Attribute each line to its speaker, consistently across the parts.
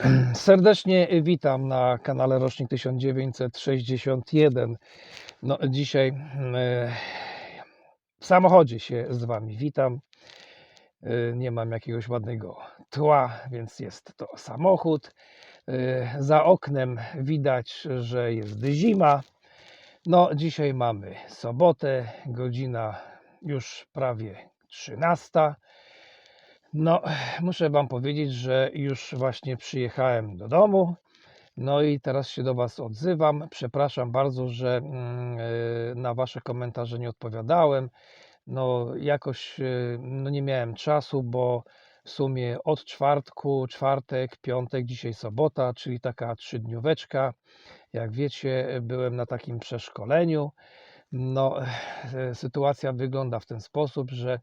Speaker 1: Serdecznie witam na kanale Rocznik 1961. No, dzisiaj e, w samochodzie się z Wami witam. E, Nie mam jakiegoś ładnego tła, więc jest to samochód. E, Za oknem widać, że jest zima. No, dzisiaj mamy sobotę, godzina już prawie 13. No, muszę Wam powiedzieć, że już właśnie przyjechałem do domu. No i teraz się do Was odzywam. Przepraszam bardzo, że mm, e, na Wasze komentarze nie odpowiadałem. No, jakoś e, no nie miałem czasu, bo w sumie od czwartku, czwartek, piątek, dzisiaj sobota, czyli taka trzydnióweczka. Jak wiecie, byłem na takim przeszkoleniu. No, e, sytuacja wygląda w ten sposób, że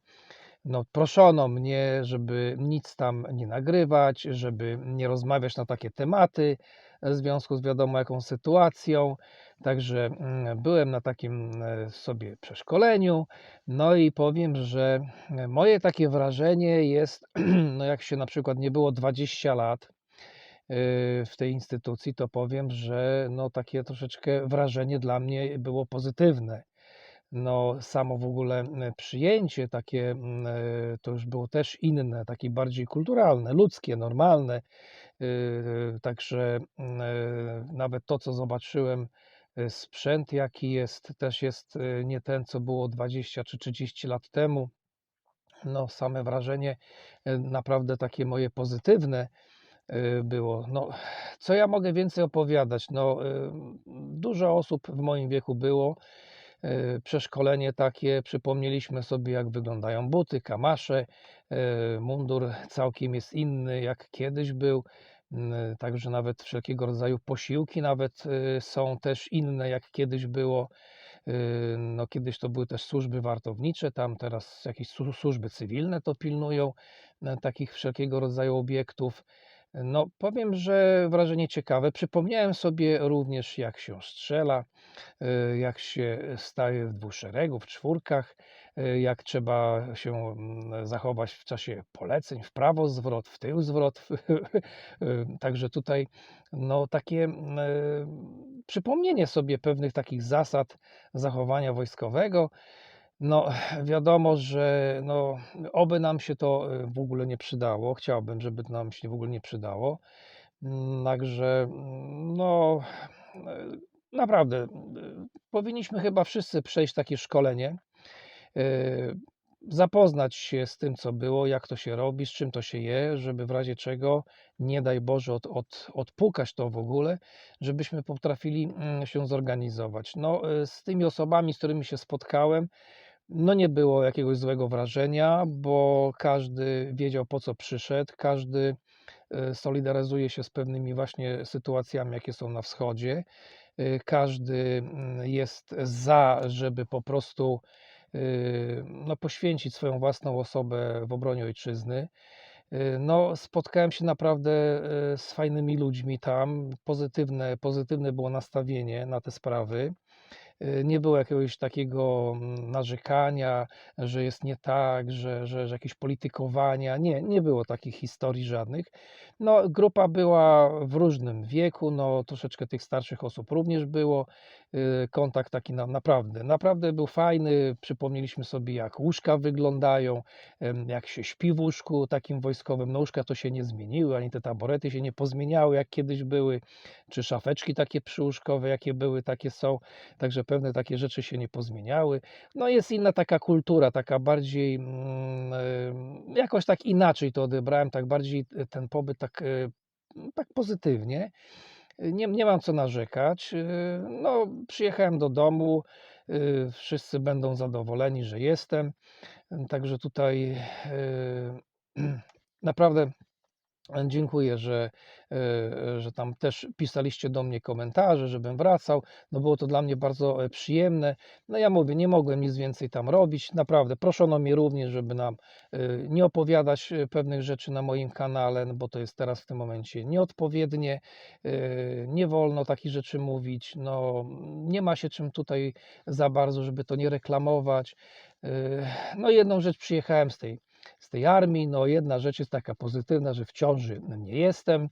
Speaker 1: no, proszono mnie, żeby nic tam nie nagrywać, żeby nie rozmawiać na takie tematy w związku z wiadomo jaką sytuacją. Także mm, byłem na takim e, sobie przeszkoleniu. No i powiem, że moje takie wrażenie jest, no jak się na przykład nie było 20 lat y, w tej instytucji, to powiem, że no takie troszeczkę wrażenie dla mnie było pozytywne no, samo w ogóle m, przyjęcie takie m, e, to już było też inne, takie bardziej kulturalne, ludzkie, normalne. Yy, Także m, e, nawet to, co zobaczyłem, e, sprzęt jaki jest, też jest e, nie ten, co było 20 czy 30 lat temu. No, same wrażenie e, naprawdę takie moje pozytywne e, było. No, co ja mogę więcej opowiadać? No, e, dużo osób w moim wieku było e, przeszkolenie takie, przypomnieliśmy sobie, jak wyglądają buty, kamasze, e, mundur całkiem jest inny, jak kiedyś był. Także nawet wszelkiego rodzaju posiłki nawet e, są też inne, jak kiedyś było. E, No, kiedyś to były też służby wartownicze, tam teraz jakieś słu- służby cywilne to pilnują e, takich wszelkiego rodzaju obiektów. No, powiem, że wrażenie ciekawe. Przypomniałem sobie również, jak się strzela, y, jak się staje w dwóch szeregu, w czwórkach, y, jak trzeba się mm, zachować w czasie poleceń, w prawo zwrot, w tył zwrot. Y, Także tutaj no, takie mm, przypomnienie sobie pewnych takich zasad zachowania wojskowego. No, wiadomo, że no, oby nam się to y, w ogóle nie przydało. Chciałbym, żeby nam się w ogóle nie przydało. Mm, Także, mm, no, y, naprawdę, y, powinniśmy chyba wszyscy przejść takie szkolenie, zapoznać się z tym, co było, jak to się robi, z czym to się je, żeby w razie czego, nie daj Boże, od, od, odpukać to w ogóle, żebyśmy potrafili mm, się zorganizować. No, z tymi osobami, z którymi się spotkałem, no nie było jakiegoś złego wrażenia, bo każdy wiedział po co przyszedł, każdy y, solidaryzuje się z pewnymi właśnie sytuacjami, jakie są na wschodzie. Y, Każdy mm, jest za, żeby po prostu y, no, poświęcić swoją własną osobę w obronie ojczyzny. No, spotkałem się naprawdę z fajnymi ludźmi tam. Pozytywne, pozytywne było nastawienie na te sprawy. Y, Nie było jakiegoś takiego mm, narzekania, że jest nie tak, że, że, że jakieś politykowania. Nie, nie było takich historii żadnych. No, grupa była w różnym wieku, no, troszeczkę tych starszych osób również było. Y, Kontakt taki na, naprawdę, naprawdę był fajny. Przypomnieliśmy sobie, jak łóżka wyglądają, jak się śpi w łóżku takim wojskowym. No, łóżka to się nie zmieniły, ani te taborety się nie pozmieniały, jak kiedyś były, czy szafeczki takie przyłóżkowe, jakie były, takie są. Także pewne takie rzeczy się nie pozmieniały. No jest inna taka kultura, taka bardziej, mm, jakoś tak inaczej to odebrałem, tak bardziej e, ten pobyt tak, e, tak pozytywnie. Nie, nie mam co narzekać. E, No, przyjechałem do domu, wszyscy będą zadowoleni, że jestem. Także tutaj naprawdę Dziękuję, że, e, że tam też pisaliście do mnie komentarze, żebym wracał. No było to dla mnie bardzo e, przyjemne. No ja mówię, nie mogłem nic więcej tam robić. Naprawdę proszono mnie również, żeby nam e, nie opowiadać pewnych rzeczy na moim kanale, no bo to jest teraz w tym momencie nieodpowiednie. Nie wolno takich rzeczy mówić. No, nie ma się czym tutaj za bardzo, żeby to nie reklamować. No jedną rzecz przyjechałem z tej z tej armii. No jedna rzecz jest taka pozytywna, że w ciąży nie jestem,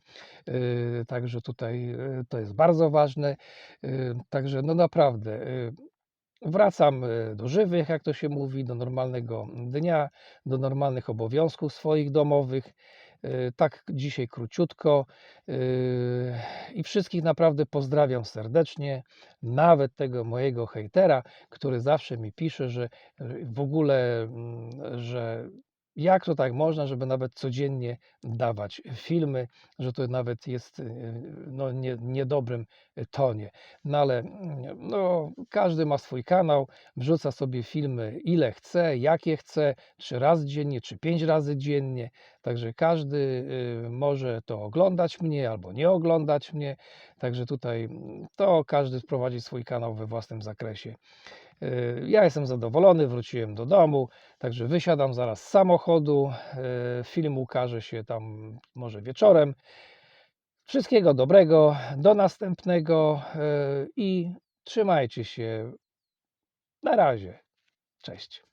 Speaker 1: yy, także tutaj yy, to jest bardzo ważne. Yy, Także no naprawdę wracam do żywych, jak to się mówi, do normalnego dnia, do normalnych obowiązków swoich domowych. Tak dzisiaj króciutko i wszystkich naprawdę pozdrawiam serdecznie, nawet tego mojego hejtera, który zawsze mi pisze, że w ogóle, mm, że jak to tak można, żeby nawet codziennie dawać filmy, że to nawet jest yy, no, nie, niedobrym tonie. No ale mm, no, każdy ma swój kanał, wrzuca sobie filmy ile chce, jakie chce, trzy razy dziennie, czy pięć razy dziennie. Także każdy y, może to oglądać mnie albo nie oglądać mnie. Także tutaj mm, to każdy prowadzi swój kanał we własnym zakresie. Y, Ja jestem zadowolony, wróciłem do domu, także wysiadam zaraz z samochodu. y, Film ukaże się tam może wieczorem. Wszystkiego dobrego, do następnego y, i trzymajcie się. Na razie. Cześć.